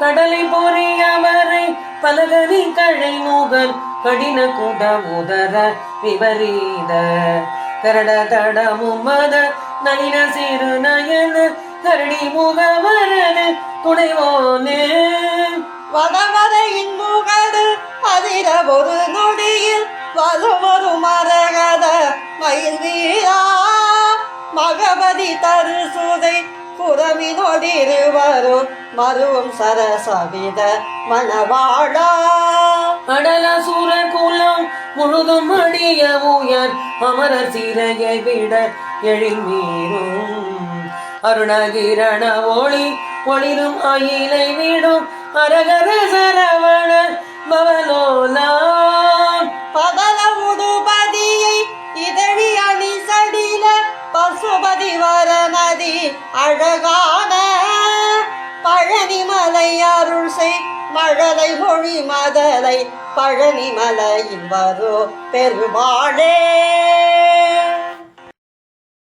கடலை பொறியவரை பலகனி கழை நூகல் கடின குட உதர விபரீத. கரட தட மும்மத நளின சிறு நயன கரடி முகவரன துணைவோனே. வதவதையின் முகது அதிர ஒரு நொடியில் வலுவரு மரகத மயில் வீரா மகபதி தரு சுதை புறமினொடிருவரு மருவும் சரசவித மணவாடா அடல சூர குலம் முழுதும் அடிய உயர் அமரர் சிறையை விட எழில்மீரும் அருணகிரண ஒளி ஒளிரும் அயிலை விடும் அரகர சரவண அழகான பழனிமலை அருள் செய். மழலை மொழி மதலை பழனிமலையில் வரோ பெருமாளே.